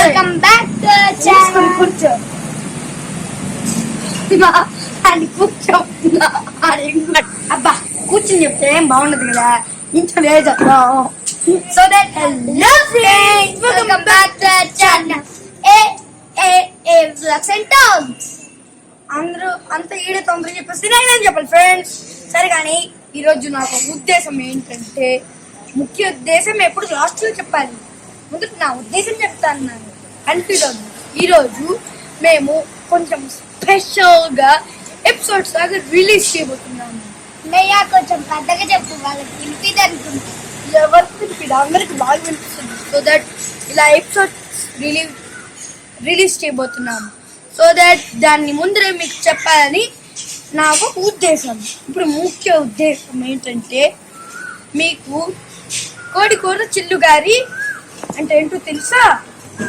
Welcome back to channel కూర్చో అని కూర్చోకుండా అబ్బా కూర్చుని చెప్తే ఏం బాగుండదు కదా? ఇంట్లో లేదు చెప్తాం so that hello friends welcome back to channel A A A vlogs and talks అందరూ అంత ఈడే తొందరగా చెప్పేసి నేనేం చెప్పాలి ఫ్రెండ్స్ సరే కానీ ఈరోజు నాకు ఉద్దేశం ఏంటంటే ముఖ్య ఉద్దేశం ఎప్పుడు లాస్ట్లో చెప్పాలి. ముందు నా ఉద్దేశం చెప్తాను నేను కన్ఫ్యూజ్ అవుతుంది ఈరోజు మేము కొంచెం స్పెషల్గా ఎపిసోడ్స్ దాకా రిలీజ్ చేయబోతున్నాము నయ్యా కొంచెం పెద్దగా చెప్పు వాళ్ళకి వినిపిది అనుకుంటా ఎవరికి వినిపిది అందరికి బాగా వినిపిస్తుంది. సో దట్ ఇలా ఎపిసోడ్స్ రిలీజ్ రిలీజ్ చేయబోతున్నాము సో దట్ దాన్ని ముందరే మీకు చెప్పాలని నాకు ఉద్దేశం. ఇప్పుడు ముఖ్య ఉద్దేశం ఏంటంటే మీకు కోడికూర చిల్లుగారి అంటే ఏంటో తెలుసా?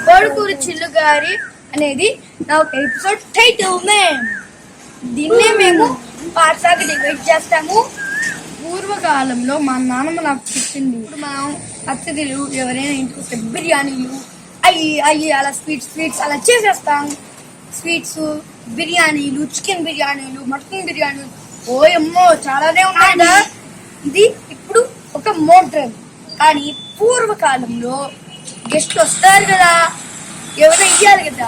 కోడికూర చిల్లుగారి అనేది నా ఒక ఎపిసోడ్ టైటిల్. నేమ్ దీన్నే మేము పాఠశాలకు డివైడ్ చేస్తాము. పూర్వకాలంలో మా నాన్నమ్మ నాకు చెప్పింది ఇప్పుడు మనం అతిథులు ఎవరైనా ఇంటికి వస్తే బిర్యానీలు అయ్యి అయ్యి అలా స్వీట్స్ స్వీట్స్ అలా చేసేస్తాం. స్వీట్స్ బిర్యానీలు చికెన్ బిర్యానీలు మటన్ బిర్యానీలు. ఓయమ్మో చాలానే ఉన్నాయి ఇది ఇప్పుడు ఒక మోడ్రన్ కానీ పూర్వకాలంలో గెస్ట్ వస్తారు కదా. ఎవరైనా ఇవ్వాలి కదా.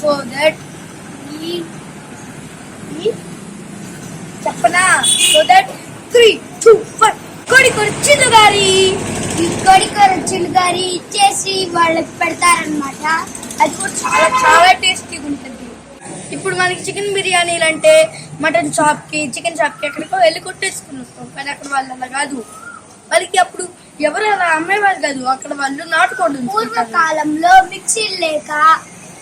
సో దట్ ఈ చెప్పనా? So that three two one కొడి చిల్లు గారి. ఈ కోడికూర చిలుగారి ఇచ్చేసి వాళ్ళకి పెడతారనమాట అది కూడా చాలా చాలా టేస్టీగా ఉంటుంది. ఇప్పుడు మనకి చికెన్ బిర్యానీలు అంటే మటన్ షాప్కి చికెన్ షాప్కి ఎక్కడికో వెళ్ళి కొట్టేసుకుని కానీ అక్కడ వాళ్ళు అలా కాదు. వాళ్ళకి అప్పుడు ఎవరు అలా అమ్మేవారు కాదు అక్కడ వాళ్ళు నాటుకోండి పూర్వకాలంలో మిక్సీలు లేక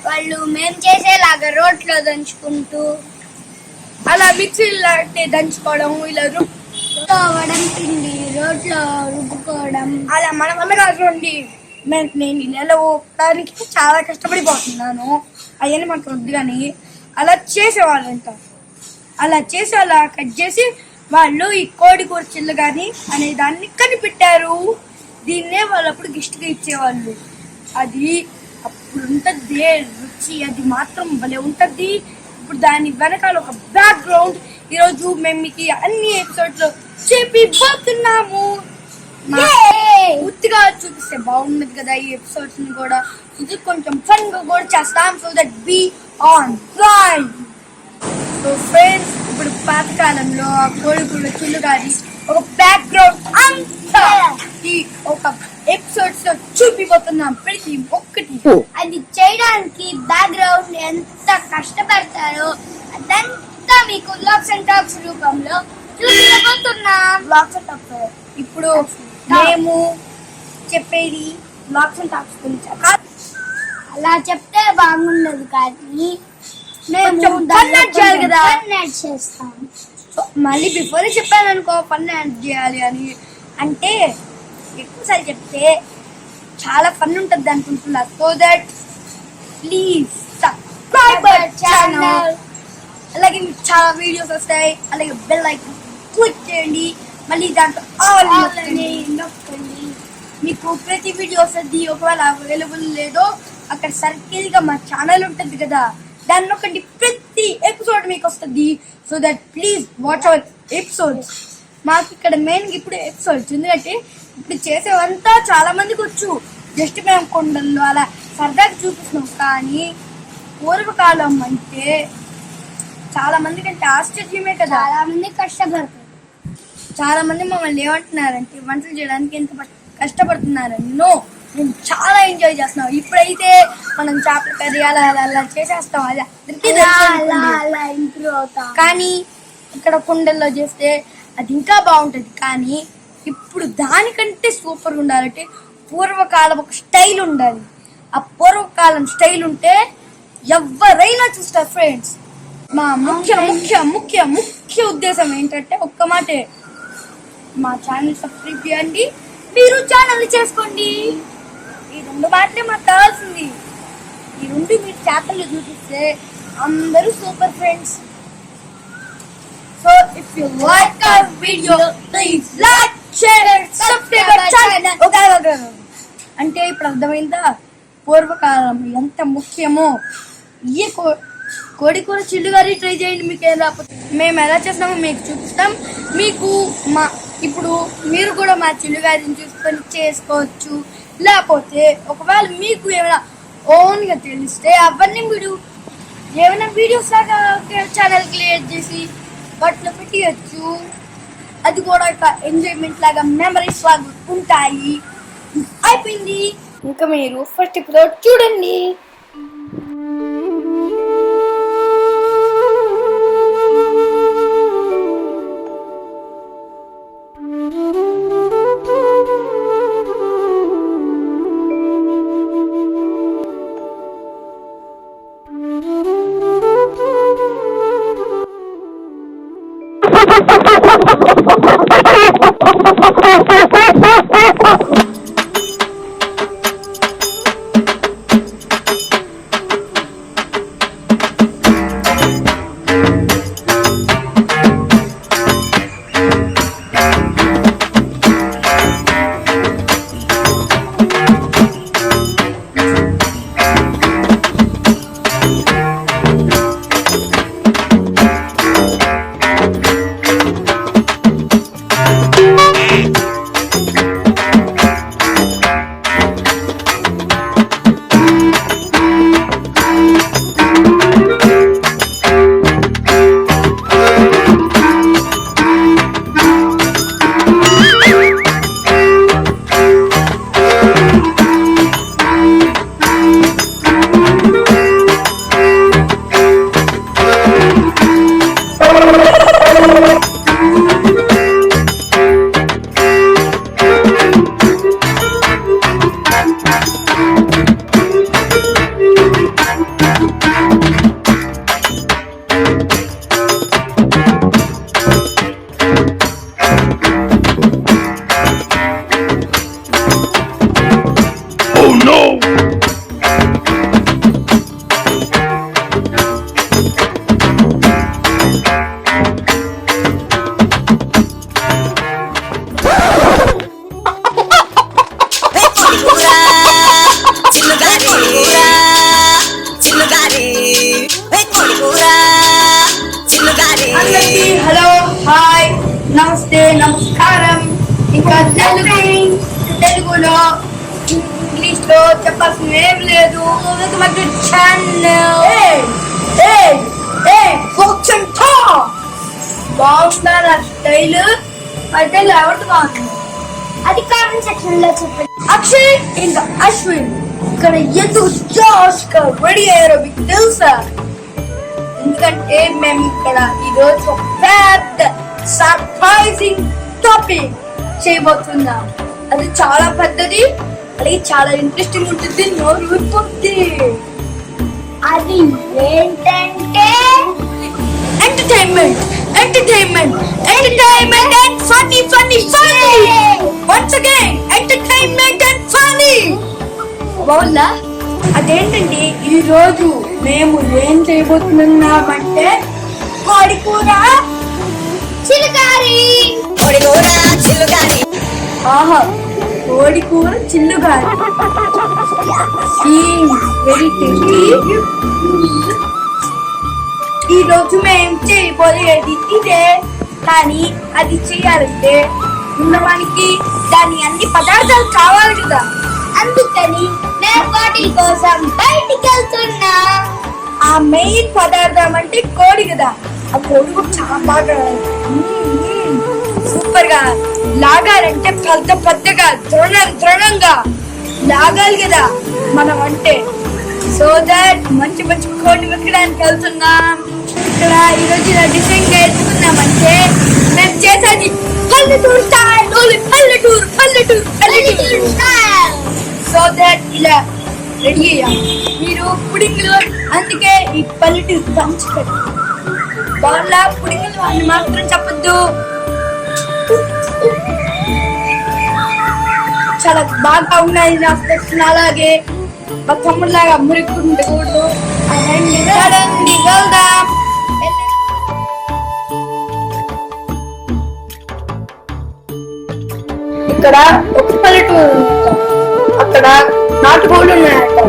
వాళ్ళు మేము చేసేలాగా రోట్లో దంచుకుంటూ అలా మిక్సీలు లాంటి దంచుకోవడం ఇలా రుబ్ తోవడం పిండి రోట్లో రుబ్బుకోవడం. అలా మన వల్ల కాదండి నేను నెల ఊపడానికి చాలా కష్టపడిపోతున్నాను. అవన్నీ మనకు వద్దు కానీ అలా చేసేవాళ్ళంట. అలా చేసి అలా కట్ చేసి వాళ్ళు ఈ కోడి కూర చిల్లు కానీ అనే దాన్ని కనిపెట్టారు. దీన్నే వాళ్ళు అప్పుడు గిఫ్ట్గా ఇచ్చేవాళ్ళు. అది అప్పుడు ఉంటుంది రుచి అది మాత్రం భలే ఉంటుంది. ఇప్పుడు దాని వెనకాల ఒక బ్యాక్గ్రౌండ్ ఈరోజు మేము మీకు అన్ని ఎపిసోడ్స్లో చెప్పిపోతున్నాము! పూర్తిగా చూపిస్తే బాగుండదు కదా ఈ ఎపిసోడ్స్ని కూడా. ఇది కొంచెం ఫన్గా కూడా చేస్తాం so that be on train so friends ఇప్పుడు పాతకాలంలో ఆ కోడిగుళ్ళ చిల్లు గారి ఒక బ్యాక్గ్రౌండ్ అంతా. ఈ ఒక ఎపిసోడ్స్లో చూపిపోతున్నాం. ప్రతి ఒక్కటి. అది చేయడానికి బ్యాక్గ్రౌండ్ ఎంత కష్టపడతారో అదంతా మీకు లాక్స్ అండ్ టాక్స్ రూపంలో చూపించబోతున్నాం బ్లాగ్స్ అండ్ టాక్స్ ఇప్పుడు మేము చెప్పేది బ్లాగ్స్ అండ్ టాక్స్ గురించి. అలా చెప్తే బాగుండదు కానీ మేము చేస్తాం. మళ్ళీ బిఫోర్ చెప్పాను అనుకో ఫన్ యాడ్ చేయాలి అని. అంటే ఎక్కువసార్లు చెప్తే చాలా ఫన్ ఉంటుంది అనుకుంటున్నా. So that please subscribe channel అలాగే మీకు చాలా వీడియోస్ వస్తాయి. అలాగే బెల్ ఐకాన్ క్లిక్ చేయండి. మళ్ళీ దాంట్లో ఆల్ నొక్కండి. మీకు ప్రతి వీడియో వస్తుంది. ఒకవేళ అవైలబుల్ లేదో అక్కడ సర్కిల్గా మా ఛానల్ ఉంటుంది కదా దాన్ని ఒకటి ప్రతి ఎపిసోడ్ మీకు వస్తుంది. So that please watch our episodes మాకు ఇక్కడ మెయిన్ ఇప్పుడు ఎపిసోడ్స్ ఎందుకంటే ఇప్పుడు చేసేవంతా చాలా మందికి వచ్చు. జస్ట్ మేము కొండల్లో అలా సరదాగా చూపిస్తున్నాం. కానీ పూర్వకాలం అంటే చాలా మందికి అంటే ఆశ్చర్యమే కదా. చాలా మంది కష్టపడతారు చాలా మంది మమ్మల్ని ఏమంటున్నారంటే వంటలు చేయడానికి ఎంత కష్టపడుతున్నారని. నో మేము చాలా ఎంజాయ్ చేస్తున్నాం. ఇప్పుడైతే మనం చేపల కర్రీ అలా అలా అలా చేసేస్తాం. అలా కానీ ఇక్కడ కుండల్లో చేస్తే అది ఇంకా బాగుంటుంది. కానీ ఇప్పుడు దానికంటే సూపర్ ఉండాలంటే పూర్వకాలం ఒక స్టైల్ ఉండాలి. ఆ పూర్వకాలం స్టైల్ ఉంటే ఎవరైనా చూస్తారు ఫ్రెండ్స్. మా ముఖ్య ముఖ్య ముఖ్య ముఖ్య ఉద్దేశం ఏంటంటే ఒక్క మాటే. మా ఛానల్ సబ్స్క్రైబ్ చేయండి. మీరు ఛానల్ చేసుకోండి. ఈ రెండు మాటలే మాకు కావాల్సింది. ఈ రెండు మీరు చేతలు చూపిస్తే అందరూ super friends. So if you like our video please like share and subscribe our channel Okay, okay. అంటే ఇప్పుడు అర్థమైందా? పూర్వకాలం ఎంత ముఖ్యమో? ఈ కో- కోడి కూర చిల్లుగారి ట్రై చేయండి మీకు ఏం రాకపోతే. మేము ఎలా చేస్తామో మీకు చూపిస్తాం. మీకు మా ఇప్పుడు మీరు కూడా మా చిల్లుగారిని చూసుకొని చేసుకోవచ్చు. లేకపోతే ఒకవేళ మీకు ఏమైనా ఓన్గా తెలిస్తే అవన్నీ మీరు ఏమైనా వీడియోస్ లాగా ఛానల్ క్రియేట్ చేసి బట్టలు పెట్టియచ్చు అది కూడా ఒక ఎంజాయ్మెంట్ లాగా మెమరీస్ లాగా ఉంటాయి. అయిపోయింది. ఇంకా మీరు ఫస్ట్ ఎపిసోడ్ చూడండి. బాగుందా నా స్టైల్ అయితే ఎవరికి బాగుంది? అది కామెంట్ సెక్షన్లో చెప్పండి. అక్షయ్ ఇంకా అశ్విన్. ఇక్కడ ఎందుకు జోష్గా రెడీ అయ్యారో మీకు తెలుసా? ఎందుకంటే మేము ఇక్కడ ఈరోజు ఒక పెద్ద సర్ప్రైజింగ్ టాపిక్ చేయబోతున్నాం. అది చాలా పెద్దది అలాగే చాలా ఇంట్రెస్టింగ్ ఉంటుంది నోరు ఊరిపోద్ది అది ఏంటంటే entertainment entertainment entertainment and funny funny funny once again entertainment and funny బాగుందా? అదేంటండి ఈ రోజు మేము ఏం చేయబోతున్నామంటే కోడి కూర. చిలుకారి. కోడి కూర చిల్లుగారి ఆహా కోడి కూర చిల్లుగా వెరీ టేస్టీ. ఈ రోజు మేము చేయబోయేది ఇదే. కానీ అది చేయాలంటే ఉన్నవానికి మనకి దాని అన్ని పదార్థాలు కావాలి కదా. అందుకని నేను వాటి కోసం బయటికి వెళ్తున్నా ఆ మెయిన్ పదార్థం అంటే కోడి కదా. ఆ కోడి కూడా చాలా బాగా సూపర్గా లాగాలంటే పెద్ద పెద్దగా దృఢ దృఢంగా లాగాలి కదా. మనం అంటే సో దట్ మంచి మంచి కోడి వెక్కడానికి వెళ్తున్నాం. ఇక్కడ ఈరోజు ఇలా డిజైన్ నేర్చుకున్నామంటే మేము చేసేది పల్లెటూరు స్టైల్ పల్లెటూరు పల్లెటూరు పల్లెటూరు. స్టైల్. సో దట్ ఇలా రెడీ అయ్యాం. మీరు పుడింగులు అందుకే ఈ పల్లెటూరు పెట్టారు. వాళ్ళ పుడింగులు అని మాత్రం చెప్పొద్దు. చాలా బాగా ఉన్నాయి నా ప్రశ్న అలాగే. మా తమ్ముడులాగా మురికుండకూడదు రండి రండి, ఇక్కడ ఒక పల్లెటూరు. అక్కడ నాటుకోళ్ళు ఉన్నాయంట.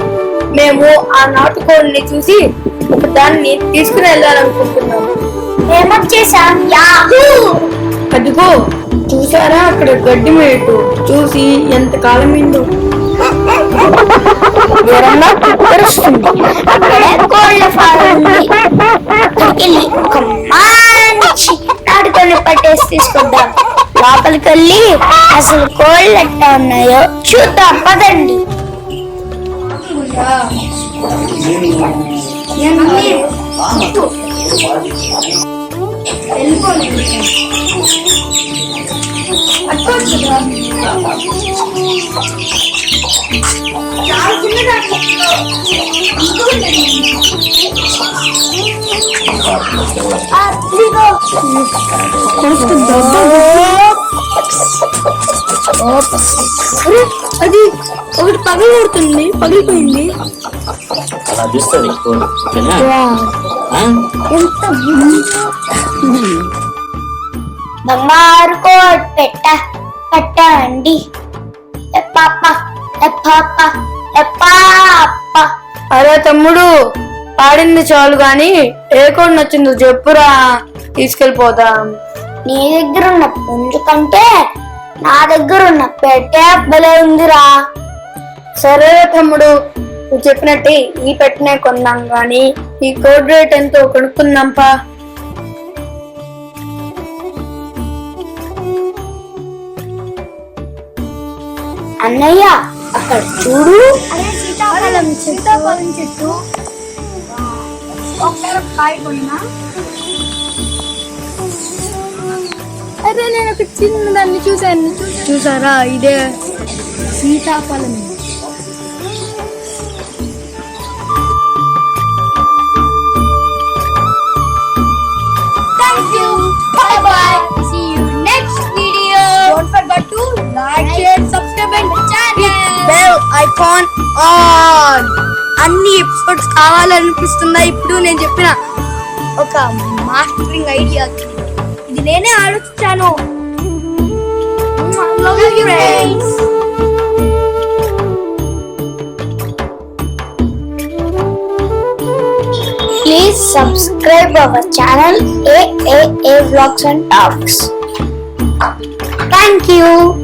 మేము ఆ నాటుకోడిని చూసి దాన్ని తీసుకుని వెళ్ళాలనుకుంటున్నాం మేమొచ్చేసాం యాహూ! అదిగో చూసారా అక్కడ గడ్డి మేటు? చూసి ఎంత కాలం కుక్కరుస్తుంది. అక్కడే కోళ్ళ ఫారం వెళ్ళి ఒక మంచి నాటుకొని పట్టేసి తీసుకొద్దాం. లోపలికి వెళ్ళి అసలు కోళ్ళు ఎట్టా ఉన్నాయో చూద్దాం పదండి. అరే అది ఒకటి పగలు కొడుతుంది పగిలిపోయింది అలా చూస్తుంది ఎంత బంగారు కోట్ పెట్ట పట్టండి. పాప. అరే తమ్ముడు పాడింది చాలు గాని ఏ కోడి నచ్చిందో చెప్పురా తీసుకెళ్ళిపోదాం. నీ దగ్గర ఉన్న పుంజు కంటే నా దగ్గర ఉన్న పెట్టే భలే ఉందిరా. సరే తమ్ముడు నువ్వు చెప్పినట్టే ఈ పెట్టినే కొందాం గాని ఈ కోడ్ రేట్ ఎంతో కొనుక్కుందాంపా. అన్నయ్య అక్కడ చూడు సీతాఫలం సీతాఫలం చెట్టు అరే నేను ఒక చిన్న దాన్ని చూసాను చూసారా ఇదే సీతాఫలం. Bye bye. See you next video. Don't forget to like, share, subscribe and Channel. bell icon on. అన్ని ఎపిసోడ్స్ కావాలనిపిస్తుందా ఇప్పుడు నేను చెప్పిన ఒక మాస్టరింగ్ ఐడియా ఇది నేనే ఆలోచించాను Love you, friends. Please subscribe our channel AAA Vlogs and Talks. Thank you.